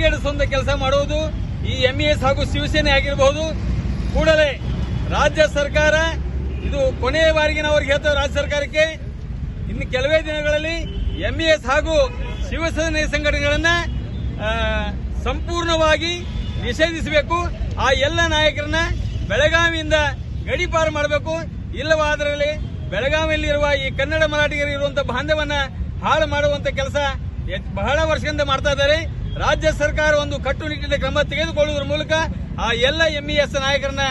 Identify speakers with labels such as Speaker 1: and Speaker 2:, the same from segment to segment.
Speaker 1: ಬದಿಗೆಡಿಸುವಂತ ಕೆಲಸ ಮಾಡುವುದು ಈ ಎಂಇಎಸ್ ಹಾಗೂ ಶಿವಸೇನೆ ಆಗಿರಬಹುದು. ಕೂಡಲೇ ರಾಜ್ಯ ಸರ್ಕಾರ, ಇದು ಕೊನೆಯ ಬಾರಿಗೆ ನಾವು ಅವ್ರಿಗೆ ಹೇಳ್ತೇವೆ ರಾಜ್ಯ ಸರ್ಕಾರಕ್ಕೆ, ಇನ್ನು ಕೆಲವೇ ದಿನಗಳಲ್ಲಿ ಎಂಇಎಸ್ ಹಾಗೂ ಶಿವಸೇನೆ ಸಂಘಟನೆಗಳನ್ನ ಸಂಪೂರ್ಣವಾಗಿ ನಿಷೇಧಿಸಬೇಕು. ಆ ಎಲ್ಲ ನಾಯಕರನ್ನ ಬೆಳಗಾವಿಯಿಂದ ಗಡಿಪಾರು ಮಾಡಬೇಕು. ಇಲ್ಲವಾದರಲ್ಲಿ ಬೆಳಗಾವಿಯಲ್ಲಿರುವ ಈ ಕನ್ನಡ ಮರಾಠಿಗರಿರುವಂತಹ ಬಾಂಧವನ್ನ ಹಾಳು ಮಾಡುವಂತ ಕೆಲಸ ಬಹಳ ವರ್ಷದಿಂದ ಮಾಡ್ತಾ ಇದ್ದಾರೆ. ರಾಜ್ಯ ಸರ್ಕಾರ ಒಂದು ಕಟ್ಟುನಿಟ್ಟಿನ ಕ್ರಮ ತೆಗೆದುಕೊಳ್ಳುವುದರ ಮೂಲಕ ಆ ಎಲ್ಲ ಎಂಇಎಸ್ ನಾಯಕರನ್ನ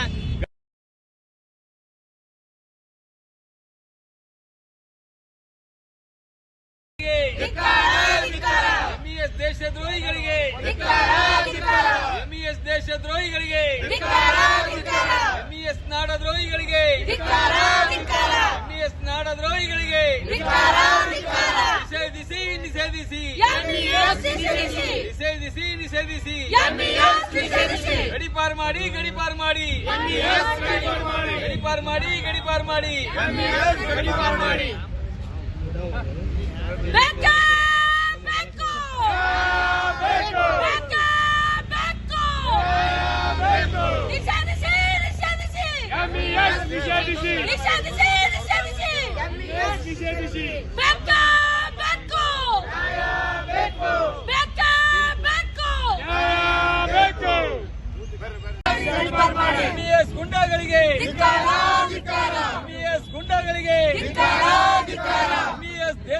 Speaker 1: ಎಂಇಎಸ್ ದೇಶದ್ರೋಹಿಗಳಿಗೆ ಎಂಇಎಸ್ ದೇಶದ್ರೋಹಿಗಳಿಗೆ ಎಂಇಎಸ್ ನಾಡದ್ರೋಹಿಗಳಿಗೆ ಎಂಇಎಸ್ ನಾಡದ್ರೋಹಿಗಳಿಗೆ ನಿಷೇಧಿಸಿ ನಿಷೇಧಿಸಿ. ನಿಷೇಧಿಸಿ ನಿಷೇಧಿಸಿ ಗಡಿಪಾರು ಮಾಡಿ ಗಡಿಪಾರು ಮಾಡಿ ಗಡಿಪಾರು ಮಾಡಿ ಗಡಿಪಾರು ಮಾಡಿ ಗಡಿಪಾರು ಮಾಡಿ
Speaker 2: ಬೇಕು ಬೇಕು ಬೇಕು ಬೇಕು ನಿಷೇಧಿಸಿ ನಿಷೇಧಿಸಿ ನಿಷೇಧಿಸಿ ನಿಷೇಧಿಸಿ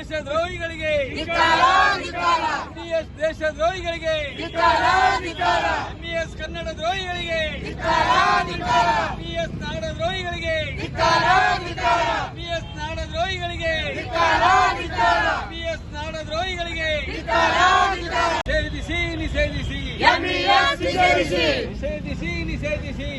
Speaker 1: ದೇಶದ್ರೋಹಿಗಳಿಗೆ ಎಂಇಎಸ್ ದೇಶದ್ರೋಹಿಗಳಿಗೆ ಎಂಇಎಸ್ ಕನ್ನಡ ದ್ರೋಹಿಗಳಿಗೆ ಎಂಇಎಸ್ ನಾಡ ದ್ರೋಹಿಗಳಿಗೆ ಎಂಇಎಸ್ ನಾಡ ದ್ರೋಹಿಗಳಿಗೆ ಎಂಇಎಸ್ ನಾಡ ದ್ರೋಹಿಗಳಿಗೆ ನಿಷೇಧಿಸಿ. ನಿಷೇಧಿಸಿ. ನಿಷೇಧಿಸಿ. ನಿಷೇಧಿಸಿ.